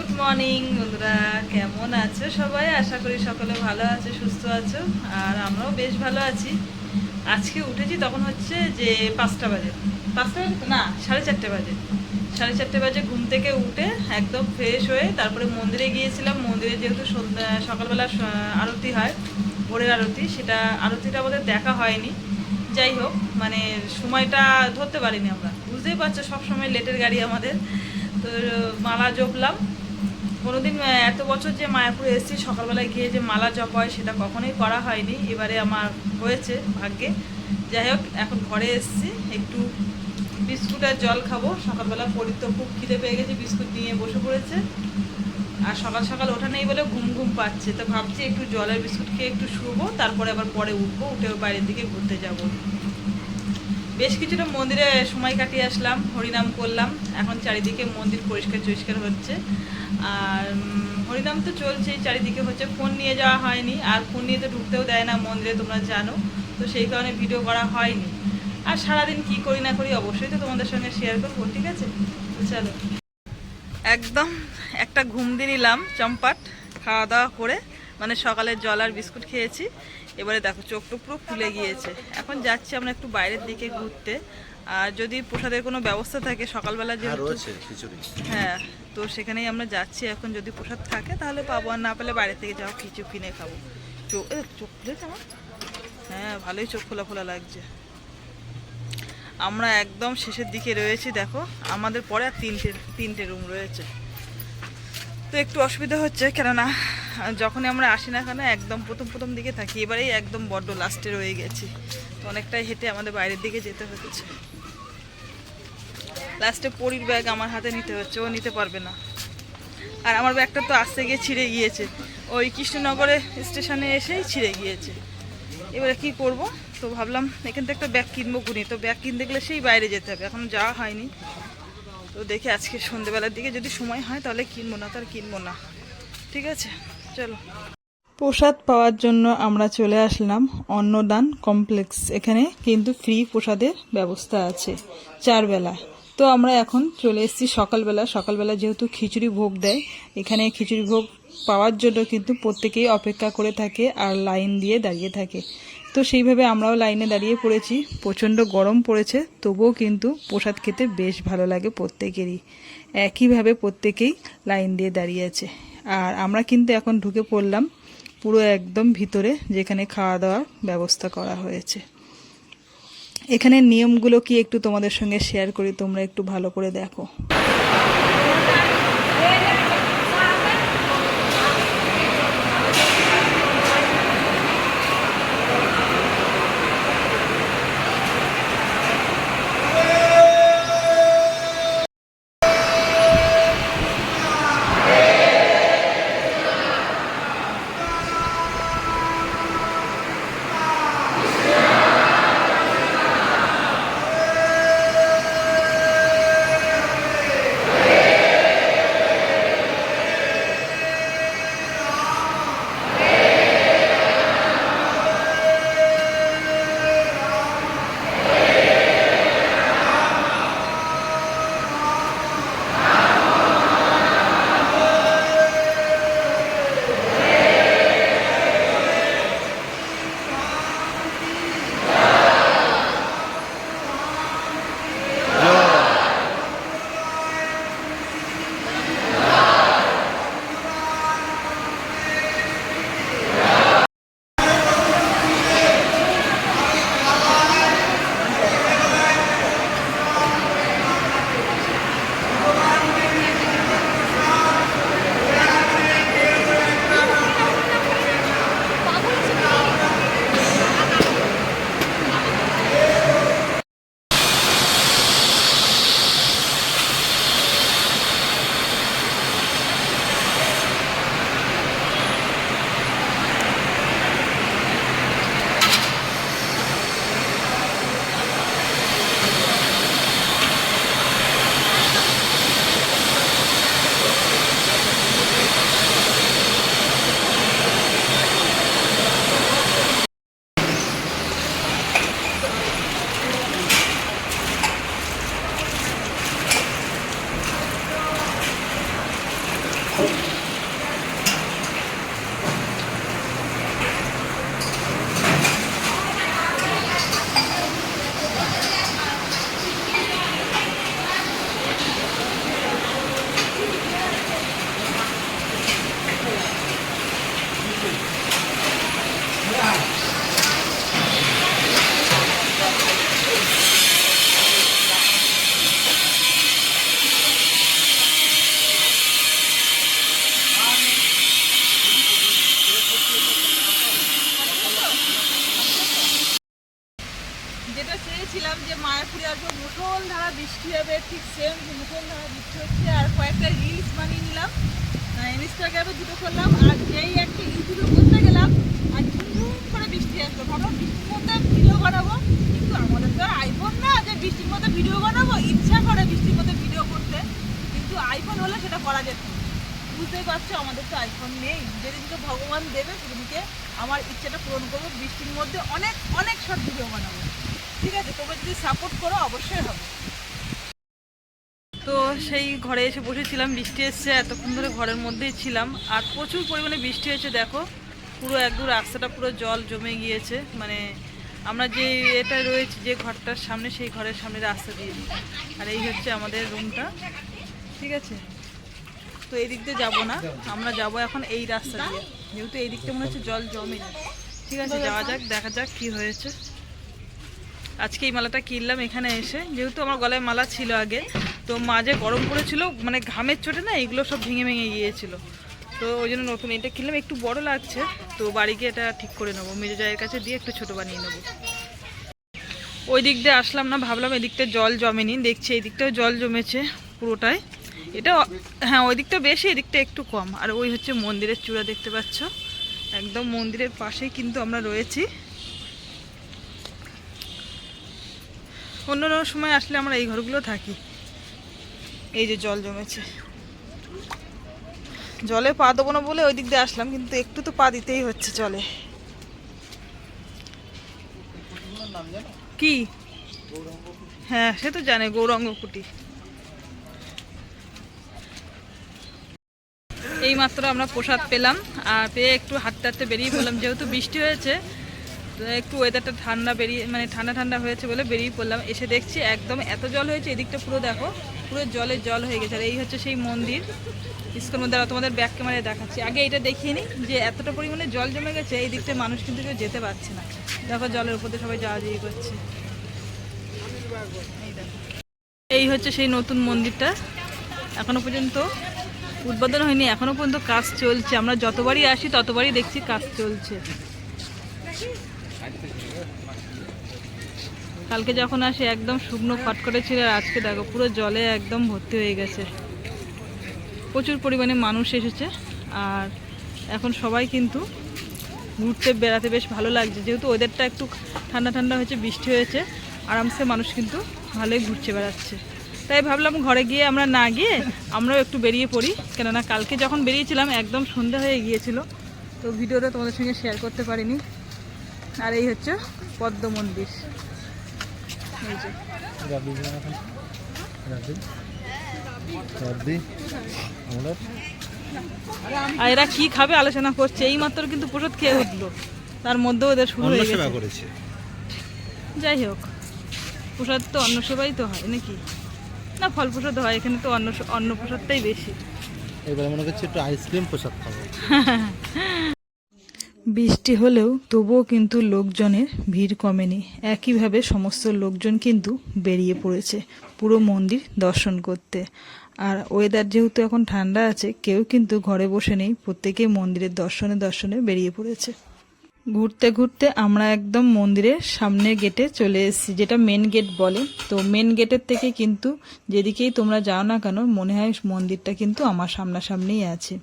Good morning বন্ধুরা। কেমন আছো সবাই? আশা করি সকলে ভালো আছে, সুস্থ আছো, আর আমরাও বেশ ভালো আছি। আজকে উঠেছি তখন হচ্ছে যে পাঁচটা বাজে। পাঁচটা বাজে? না, সাড়ে চারটে বাজে। সাড়ে চারটে বাজে ঘুম থেকে উঠে একদম ফ্রেশ হয়ে তারপরে মন্দিরে গিয়েছিলাম। মন্দিরে যেহেতু সন্ধ্যা- সকালবেলা আরতি হয়, ভোরের আরতি, সেটা আরতিটা আমাদের দেখা হয়নি। যাই হোক মানে সময়টা ধরতে পারিনি আমরা। বুঝতেই পারছ, সবসময় লেটের গাড়ি আমাদের। তো, মালা জপলাম। কোনোদিন এত বছর যে মায়াপুরে এসেছি, সকালবেলায় গিয়ে যে মালা জপ হয়, সেটা কখনোই করা হয়নি। এবারে আমার হয়েছে ভাগ্যে। যাই হোক, এখন ঘরে এসেছি, একটু বিস্কুট আর জল খাব। সকালবেলা পরি তো খুব খিদে পেয়ে গেছে, বিস্কুট নিয়ে বসে পড়েছে। আর সকাল সকাল ওঠা নেই বলে ঘুম ঘুম পাচ্ছে। তো ভাবছি একটু জলের বিস্কুট খেয়ে একটু শুবো, তারপরে আবার পরে উঠবো, উঠে বাইরের দিকে ঘুরতে যাব। বেশ কিছুটা মন্দিরে সময় কাটিয়ে আসলাম, হরিনাম করলাম। এখন চারিদিকে মন্দির পরিষ্কার চরিষ্কার হচ্ছে। আর হরিনাম তো চলছেই চারিদিকে হচ্ছে ফোন নিয়ে যাওয়া হয়নি আর ফোন নিয়ে তো ঢুকতেও দেয় না মন্দিরে তোমরা জানো তো সেই কারণে ভিডিও করা হয়নি। আর সারাদিন কি করি না করি অবশ্যই তো তোমাদের সঙ্গে শেয়ার করব ঠিক আছে? তো চলো। একদম একটা ঘুম দিয়ে নিলাম চম্পাট খাওয়া দাওয়া করে মানে সকালে জল আর বিস্কুট খেয়েছি এবারে দেখো চোখটা পুরো ফুলে গিয়েছে। এখন যাচ্ছি আমরা একটু বাইরের দিকে ঘুরতে আর যদি প্রসাদের কোনো ব্যবস্থা থাকে সকালবেলা হ্যাঁ যেহেতু হ্যাঁ তো সেখানেই আমরা যাচ্ছি। এখন যদি প্রসাদ থাকে, তাহলে পাবো। আর না পেলে বাইরে থেকে যাও কিছু কিনে খাব। চোখ চোখ খুলেছে আমার? হ্যাঁ ভালোই চোখ খোলা খোলা লাগছে। আমরা একদম শেষের দিকে রয়েছি, দেখো। আমাদের পরে আর তিনটে তিনটে রুম রয়েছে। তো একটু অসুবিধা হচ্ছে, কেননা যখনই আমরা আসি না কেন, একদম প্রথম প্রথম দিকে থাকি। এবারেই একদম বড্ড লাস্টে রয়ে গেছি। তো অনেকটাই হেঁটে আমাদের বাইরের দিকে যেতে হচ্ছে। লাস্টে পরির ব্যাগ আমার হাতে নিতে হচ্ছে, ও নিতে পারবে না। আর আমার ব্যাগটা তো আসতে গিয়ে ছিঁড়ে গিয়েছে। ওই কৃষ্ণনগরে স্টেশনে এসেই ছিঁড়ে গিয়েছে। এবারে কি করব? তো ভাবলাম এখান থেকে একটা ব্যাগ কিনবো গুনি। তো ব্যাগ কিনতে গেলে সেই বাইরে যেতে হবে, এখন যাওয়া হয়নি। তো দেখি আজকে সন্ধেবেলার দিকে যদি সময় হয় তাহলে কিনবো, না তার কিনবো না। ঠিক আছে, চলো। প্রসাদ পাওয়ার জন্য আমরা চলে আসলাম অন্নদান কমপ্লেক্স। এখানে কিন্তু ফ্রি প্রসাদের ব্যবস্থা আছে চার বেলা তো আমরা এখন চলে এসেছি সকালবেলা। সকালবেলা যেহেতু খিচুড়ি ভোগ দেয়, এখানে খিচুড়ি ভোগ পাওয়ার জন্য কিন্তু প্রত্যেকেই অপেক্ষা করে থাকে আর লাইন দিয়ে দাঁড়িয়ে থাকে। তো সেইভাবে আমরাও লাইনে দাঁড়িয়ে পড়েছি। প্রচণ্ড গরম পড়েছে, তবুও কিন্তু প্রসাদ খেতে বেশ ভালো লাগে প্রত্যেকেরই। একইভাবে প্রত্যেকেই লাইন দিয়ে দাঁড়িয়ে আছে। আর আমরা কিন্তু এখন ঢুকে পড়লাম পুরো একদম ভিতরে, যেখানে খাওয়া দাওয়ার ব্যবস্থা করা হয়েছে। এখানে নিয়মগুলো কি একটু তোমাদের সঙ্গে শেয়ার করি? তোমরা একটু ভালো করে দেখো। আসব। মুসল ধারা বৃষ্টি হবে, ঠিক সেম মুসল ধারা বৃষ্টি হচ্ছে। আর কয়েকটা রিলস বানিয়ে নিলাম। ইনস্টাগ্রামে দুটো করলাম। আর যেই একটা ইউটিউবে করতে গেলাম, আর ঝুম করে বৃষ্টি আসলো। ভাবলাম বৃষ্টির মধ্যে ভিডিও বানাবো। কিন্তু আমাদের তো আর আইফোন না, যে বৃষ্টির মধ্যে ভিডিও বানাবো, ইচ্ছা করে বৃষ্টির মধ্যে ভিডিও করতে। কিন্তু আইফোন হলে সেটা করা যেত বুঝতেই পারছ, আমাদের তো আইফোন নেই। যেদিনকে ভগবান দেবে, সেদিনকে আমার ইচ্ছাটা পূরণ করব। বৃষ্টির মধ্যে অনেক অনেক শর্ট ভিডিও বানাবো। ঠিক আছে, তোমরা যদি সাপোর্ট করো, অবশ্যই হবে। তো সেই ঘরে এসে বসেছিলাম, বৃষ্টি এসছে, এতক্ষণ ধরে ঘরের মধ্যেই ছিলাম, আর প্রচুর পরিমাণে বৃষ্টি হয়েছে, দেখো। পুরো একদম রাস্তাটা পুরো জল জমে গিয়েছে মানে আমরা যে এটা রয়েছে, যে ঘরটার সামনে, সেই ঘরের সামনে রাস্তা দিয়ে আর এই হচ্ছে আমাদের রুমটা ঠিক আছে? তো এই দিক দিয়ে যাব না, আমরা যাব এখন এই রাস্তা দিয়ে। যেহেতু এই দিকটা মনে হচ্ছে জল জমে ঠিক আছে, যাওয়া যাক, দেখা যাক কি হয়েছে। আজকে এই মালাটা কিনলাম এখানে এসে। যেহেতু আমার গলায় মালা ছিল আগে, তো মাঝে গরম পড়েছিল মানে ঘামের চোটে না, এগুলো সব ভেঙে ভেঙে গিয়েছিল। তো ওই জন্য নতুন এটা কিনলাম, একটু বড় লাগছে, তো বাড়ি গিয়ে এটা ঠিক করে নেব। মেজো জায়ের কাছে দিয়ে একটু ছোট বানিয়ে নেব। ওই দিক দিয়ে আসলাম না, ভাবলাম এদিকটা জল জমে জমেনি, দেখছি এই দিকটাও জল জমেছে পুরোটাই। এটা হ্যাঁ ওই দিকটা বেশি এদিকটা একটু কম। আর ওই হচ্ছে মন্দিরের চূড়া দেখতে পাচ্ছ। একদম মন্দিরের পাশেই কিন্তু আমরা রয়েছি। অন্য সময় আসলে আমরা এই ঘরগুলো থাকি। এই যে জল জমেছে। জলে পা দেবো না বলে ওই দিক দিয়ে আসলাম, কিন্তু একটু তো পা দিতেই হচ্ছে জলে। কি? হ্যাঁ সে তো জানে গৌরাঙ্গ কুটি এই মাত্র আমরা প্রসাদ পেলাম, আর পেয়ে একটু হাঁটতে হাঁটতে বেরিয়ে পড়লাম। যেহেতু বৃষ্টি হয়েছে একটু ওয়েদারটা ঠান্ডা বেরিয়ে মানে ঠান্ডা ঠান্ডা হয়েছে বলে বেরিয়ে পড়লাম। এসে দেখছি একদম এত জল হয়েছে, এদিকটা পুরো দেখো, পুরো জলে জল হয়ে গেছে। আর এই হচ্ছে সেই মন্দির। ইস্কন মন্দির। তোমাদের ব্যাক ক্যামেরায় দেখাচ্ছি। আগে এটা দেখিয়ে নিই যে এতটা পরিমাণে জল জমে গেছে, এই দিকটা মানুষ কিন্তু কেউ যেতে পারছে না। দেখো জলের উপর দিয়ে সবাই যাওয়া যাওয়ি করছে। এই হচ্ছে সেই নতুন মন্দিরটা। এখনও পর্যন্ত উদ্বোধন হয়নি, এখনও পর্যন্ত কাজ চলছে। আমরা যতবারই আসি, ততবারই দেখছি কাজ চলছে। কালকে যখন আসে, একদম শুকনো খটখটে ছিল আর আজকে দেখো পুরো জলে একদম ভর্তি হয়ে গেছে। প্রচুর পরিমাণে মানুষ এসেছে আর এখন সবাই কিন্তু ঘুরতে বেড়াতে বেশ ভালো লাগছে। যেহেতু ওয়েদারটা একটু ঠান্ডা ঠান্ডা হয়েছে, বৃষ্টি হয়েছে, আরামসে মানুষ কিন্তু ভালোই ঘুরছে বেড়াচ্ছে। তাই ভাবলাম ঘরে গিয়ে আমরা না গিয়ে আমরাও একটু বেরিয়ে পড়ি। কেননা কালকে যখন বেরিয়েছিলাম, একদম সন্ধ্যা হয়ে গিয়েছিল। তো ভিডিওটা তোমাদের সঙ্গে শেয়ার করতে পারিনি। আর এই হচ্ছে পদ্ম মন্দির। এই যে আমরা আর এরা কি খাবে আলোচনা করছে? এই মাত্র কিন্তু প্রসাদ খেয়ে উঠল। তার মধ্যে ওদের শুরু হয়ে সেবা গেছে। করেছে। যাই হোক প্রসাদ তো অন্ন সেবাই তো হয় নাকি? না ফল প্রসাদ হয় এখানে তো অন্য অন্ন প্রসাদটাই বেশি। এবারে মনে করছি একটু আইসক্রিম প্রসাদ খাব। বৃষ্টি হলেও তবুও কিন্তু লোকজনের ভিড় কমেনি। একইভাবে সমস্ত লোকজন কিন্তু বেরিয়ে পড়েছে পুরো মন্দির দর্শন করতে। আর ওয়েদার যেহেতু এখন ঠান্ডা আছে, কেউ কিন্তু ঘরে বসে নেই, প্রত্যেকেই মন্দিরের দর্শনে দর্শনে বেরিয়ে পড়েছে। ঘুরতে ঘুরতে আমরা একদম মন্দিরের সামনে গেটে চলে এসেছি, যেটা মেন গেট বলে। তো মেন গেটের থেকে কিন্তু যেদিকেই তোমরা যাও না কেন, মনে হয় মন্দিরটা কিন্তু আমার সামনাসামনিই আছে।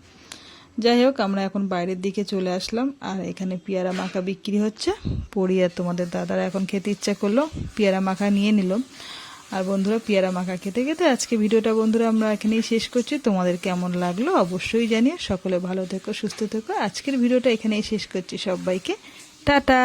যাই হোক, আমরা এখন বাইরের দিকে চলে আসলাম। আর এখানে পেয়ারা মাখা বিক্রি হচ্ছে। পড়ি আর তোমাদের দাদারা এখন খেতে ইচ্ছা করল, পেয়ারা মাখা নিয়ে নিল আর বন্ধুরা, পেয়ারা মাখা খেতে খেতে আজকে ভিডিওটা বন্ধুরা আমরা এখানেই শেষ করছি। তোমাদের কেমন লাগল অবশ্যই জানিয়ে সকলে ভালো থেকো, সুস্থ থেকো। আজকের ভিডিওটা এখানেই শেষ করছি সবাইকে। টাটা!